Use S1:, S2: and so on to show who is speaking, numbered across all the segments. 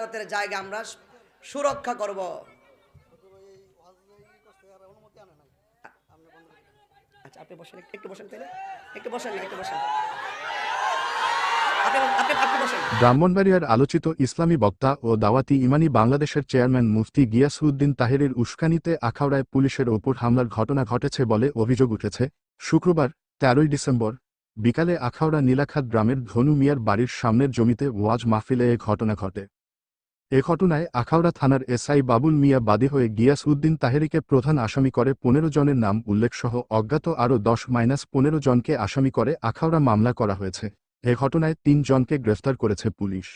S1: জিয়ারতের জায়গা আমরা সুরক্ষা করব।
S2: ব্রাহ্মণবাড়িয়ার আলোচিত ইসলামী বক্তা ও দাওয়াতি ইমানি বাংলাদেশের চেয়ারম্যান মুফতি গিয়াসউদ্দিন তাহেরের উস্কানিতে আখাউড়ায় পুলিশের ওপর হামলার ঘটনা ঘটেছে বলে অভিযোগ উঠেছে। শুক্রবার, তেরোই ডিসেম্বর, বিকালে আখাউড়া নীলাখাত গ্রামের ধনু মিয়ার বাড়ির সামনের জমিতে ওয়াজ মাহফিলে এ ঘটনা ঘটে। এ ঘটনায় আখাউড়া থানার এসআই বাবুল মিয়া বাদী হয়ে গিয়াস উদ্দিন তাহেরিকে প্রধান আসামি করে পনেরো জনের নাম উল্লেখসহ অজ্ঞাত আরও দশ মাইনাস পনেরো জনকে আসামি করে আখাউড়া মামলা করা হয়েছে। এ ঘটনায় তিন জনকে গ্রেফতার করেছে পুলিশ।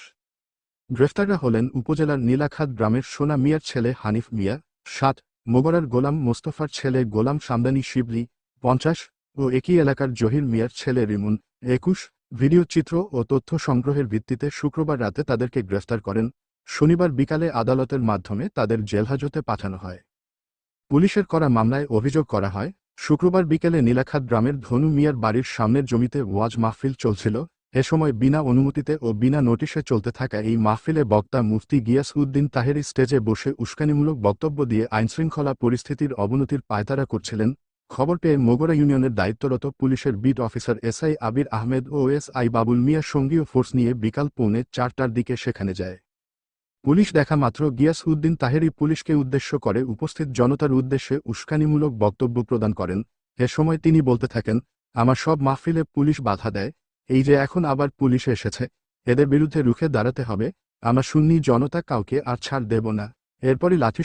S2: গ্রেফতাররা হলেন উপজেলার নীলাখাত গ্রামের সোনা মিয়ার ছেলে হানিফ মিয়া ষাট মোগরার গোলাম মোস্তফার ছেলে গোলাম সামদানি শিবলি, পঞ্চাশ, ও একই এলাকার জহির মিয়ার ছেলে রিমুন। একুশ, ভিডিও চিত্র ও তথ্য সংগ্রহের ভিত্তিতে শুক্রবার রাতে তাদেরকে গ্রেফতার করেন শনিবার বিকালে আদালতের মাধ্যমে তাদের জেলহাজতে পাঠানো হয়। পুলিশের করা মামলায় অভিযোগ করা হয়, শুক্রবার বিকেলে নীলাখাত গ্রামের ধনু মিয়ার বাড়ির সামনের জমিতে ওয়াজ মাহফিল চলছিল। এ সময় বিনা অনুমতিতে ও বিনা নোটিশে চলতে থাকা এই মাহফিলে বক্তা মুফতি গিয়াস উদ্দিন তাহেরি স্টেজে বসে উস্কানিমূলক বক্তব্য দিয়ে আইনশৃঙ্খলা পরিস্থিতির অবনতির পায়তারা করছিলেন। খবর পেয়ে মোগরা ইউনিয়নের দায়িত্বরত পুলিশের beat officer SI Abir Ahmed ও এসআই বাবুল মিয়া সঙ্গীয় ফোর্স নিয়ে বিকাল পৌনে চারটার দিকে সেখানে যায়। পুলিশ দেখা মাত্র গিয়াস উদ্দিন তাহেরি পুলিশকে উদ্দেশ্য করে উপস্থিত জনতার উদ্দেশ্যে উস্কানিমূলক বক্তব্য প্রদান করেন। এ সময় তিনি বলতে থাকেন, আমার সব মাহফিলে পুলিশ বাধা দেয়, এই যে এখন আবার পুলিশ এসেছে, এদের বিরুদ্ধে রুখে দাঁড়াতে হবে, আমার সুন্নি জনতা কাউকে আর ছাড় দেব না। এরপরই লাঠি